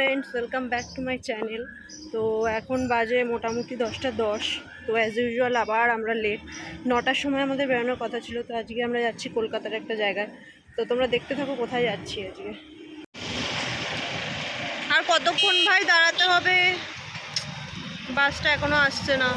Friends welcome back to my channel তো এখন বাজে মোটামুটি দশটা দশ। তো অ্যাজ ইউজুয়াল আবার আমরা লেট নটার সময় আমাদের বেরোনোর কথা ছিল, তো আজকে আমরা যাচ্ছি কলকাতার একটা জায়গায়। তো তোমরা দেখতে থাকো কোথায় যাচ্ছি আজকে। আর কতক্ষণ ভাই দাঁড়াতে হবে? বাসটা এখনও আসছে না।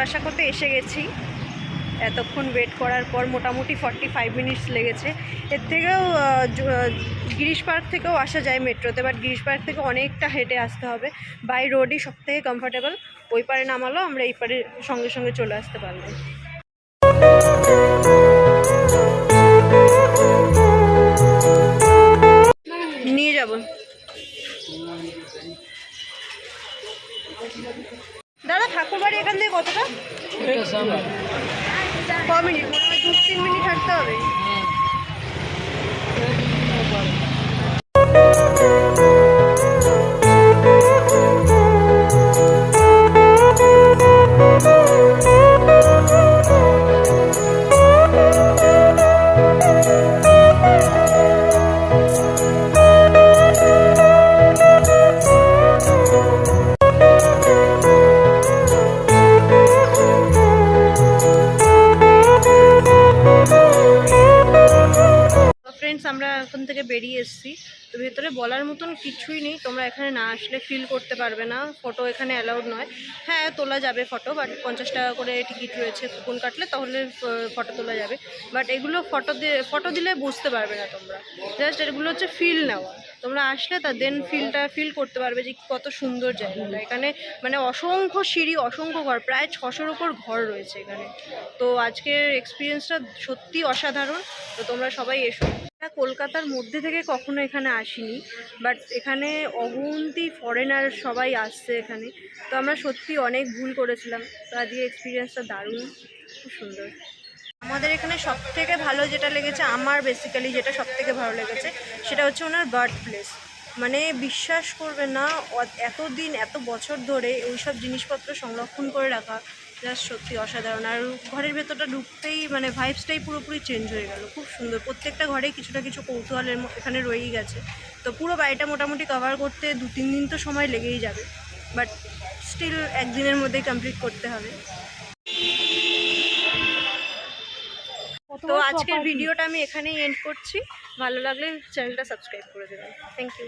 লাস্ট করতে এসে গেছি। এতক্ষণ ওয়েট করার পর মোটামুটি ফর্টি ফাইভ মিনিটস লেগেছে। এর থেকেও গিরিশ পার্ক থেকেও আসা যায় মেট্রোতে বাট গিরিশ পার্ক থেকে অনেকটা হেঁটে আসতে হবে। বাই রোডই সব থেকে কমফর্টেবল ওই পারে নামালো আমরা এই পারে সঙ্গে সঙ্গে চলে আসতে পারব। নিয়ে যাব। দাদা ঠাকুরবাড়ি এখান থেকে কতটা? ক মিনিট? মনে হয় দু তিন মিনিট হাঁটতে হবে। আমরা এখন থেকে বেরিয়ে এসেছি। তো ভেতরে বলার মতন কিছুই নেই। তোমরা এখানে না আসলে ফিল করতে পারবে না। ফটো এখানে অ্যালাউড নয়। হ্যাঁ তোলা যাবে ফটো বাট পঞ্চাশ টাকা করে টিকিট রয়েছে। কুপন কাটলে তাহলে ফটো তোলা যাবে। বাট এগুলো ফটো দিয়ে ফটো দিলে বুঝতে পারবে না তোমরা। জাস্ট এগুলো হচ্ছে ফিল নেওয়া। তোমরা আসলে তা দেন ফিলটা ফিল করতে পারবে যে কত সুন্দর জায়গাটা। এখানে মানে অসংখ্য সিঁড়ি, অসংখ্য ঘর, প্রায় ছশোর ওপর ঘর রয়েছে এখানে। তো আজকের এক্সপিরিয়েন্সটা সত্যি অসাধারণ। তো তোমরা সবাই এসো। কলকাতার মধ্যে থেকে কখনো এখানে আসিনি বাট এখানে অগুন্তি ফরেনার সবাই আসছে এখানে। তো আমরা সত্যি অনেক ভুল করেছিলাম। তো আজকে এক্সপিরিয়েন্সটা দারুণ, খুব সুন্দর। আমাদের এখানে সব থেকে ভালো যেটা লেগেছে, আমার বেসিক্যালি যেটা সব থেকে ভালো লেগেছে, সেটা হচ্ছে ওনার বার্থ প্লেস মানে বিশ্বাস করবে না এতদিন, এত বছর ধরে ওইসব জিনিসপত্র সংরক্ষণ করে রাখা জাস্ট সত্যি অসাধারণ। আর ঘরের ভেতরটা ঢুকতেই মানে ভাইবসটাই পুরোপুরি চেঞ্জ হয়ে গেল। খুব সুন্দর। প্রত্যেকটা ঘরে কিছুটা কিছু কৌতূহলের এখানে রয়েই গেছে। তো পুরো বাড়িটা মোটামুটি কভার করতে দু তিন দিন তো সময় লেগেই যাবে। বাট স্টিল একদিনের মধ্যেই কমপ্লিট করতে হবে। তো আজকের ভিডিওটা আমি এখানেই এন্ড করছি। ভালো লাগলে চ্যানেলটা সাবস্ক্রাইব করে দেবেন। Thank you